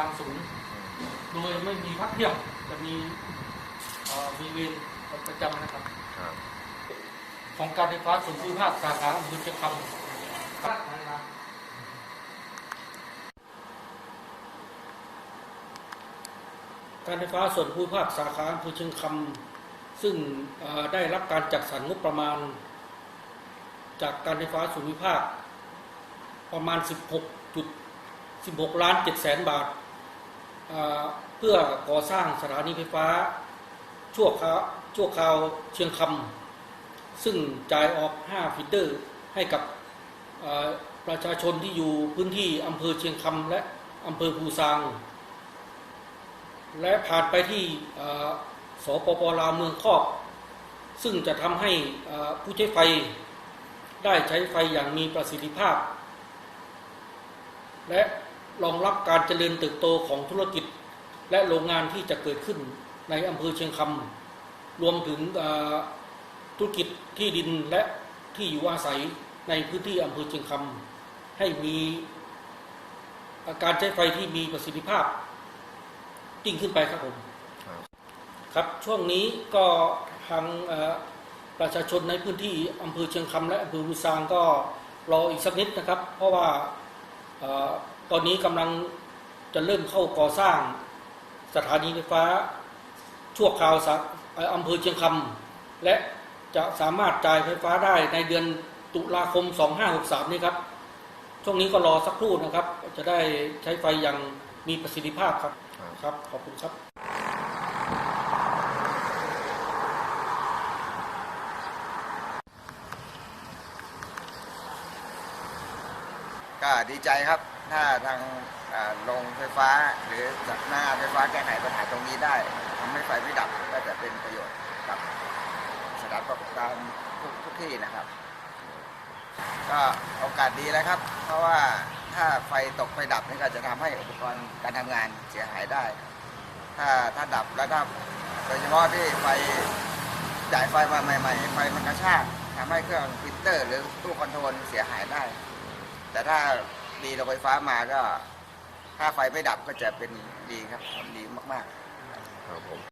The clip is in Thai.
างศูนย์ โดยไม่มีพักเที่ยงจะมีเอ่อมีเวรประจำนะครับครับ ของการไฟฟ้าส่วนภูมิภาคสาขาอำเภอเชียงคำครับการไฟฟ้าส่วนภูมิภาคสาขาอำเภอเชียงคำซึ่งเอ่อได้รับการจัดสรรงบประมาณ จากการไฟฟ้าส่วนภูมิภาคประมาณ 16จุด16 ล้าน7แสนบาท เพื่อก่อสร้างสถานีไฟฟ้า ชั่วคราวชั่วคราวเชียงคำซึ่งจ่ายออก 5 ฟีเดอร์ให้กับประชาชนที่อยู่พื้นที่อำเภอเชียงคำและอำเภอภูซาง และผ่านไปที่สปปลาวเมืองคอกซึ่งจะทำให้ผู้ใช้ไฟได้ใช้ไฟอย่างมีประสิทธิภาพ และ รองรับการเจริญเติบโตของธุรกิจ และโรงงานที่จะเกิดขึ้นในอำเภอเชียงคำรวมถึงธุรกิจที่ดินและที่อยู่อาศัยในพื้นที่อำเภอเชียงคำให้มีการใช้ไฟที่มีประสิทธิภาพยิ่งขึ้นไปครับผมครับช่วงนี้ก็ทางประชาชนในพื้นที่อำเภอเชียงคำและอำเภอภูซางก็รออีกสักนิดนะครับ เพราะว่า ตอนนี้กำลังจะเริ่มเข้าก่อสร้างสถานีไฟฟ้า ชั่วคราวสะเอ่ออำเภอเชียงคำและจะสามารถจ่ายไฟฟ้าได้ในเดือนตุลาคม 2563 นี้ครับ ช่วงนี้ก็รอสักครู่นะครับ จะได้ใช้ไฟอย่างมีประสิทธิภาพครับ ครับครับขอบคุณครับ ก็ดีใจครับ ถ้าทางอ่าโรงไฟฟ้า หรือจากหน้าไฟฟ้าแก้ไขปัญหาตรงนี้ได้ทำให้ไฟไม่ดับก็จะเป็นประโยชน์กับสถานประกอบการทุกทุกที่นะครับ ก็โอกาสดีแล้วครับ เพราะว่าถ้าไฟตกไฟดับนี่ก็จะทำให้อุปกรณ์การทำงานเสียหายได้ ถ้าถ้าดับแล้วถ้าโดยเฉพาะที่ไฟจ่ายไฟมาใหม่ๆไฟมันกระชากทำให้เครื่องพิมพ์เตอร์ หรือตู้คอนโทรลเสียหายได้ แต่ถ้า ดีเราไฟฟ้ามาก็ ถ้าไฟไม่ดับก็จะเป็นดีครับดีมาก ๆ ครับผม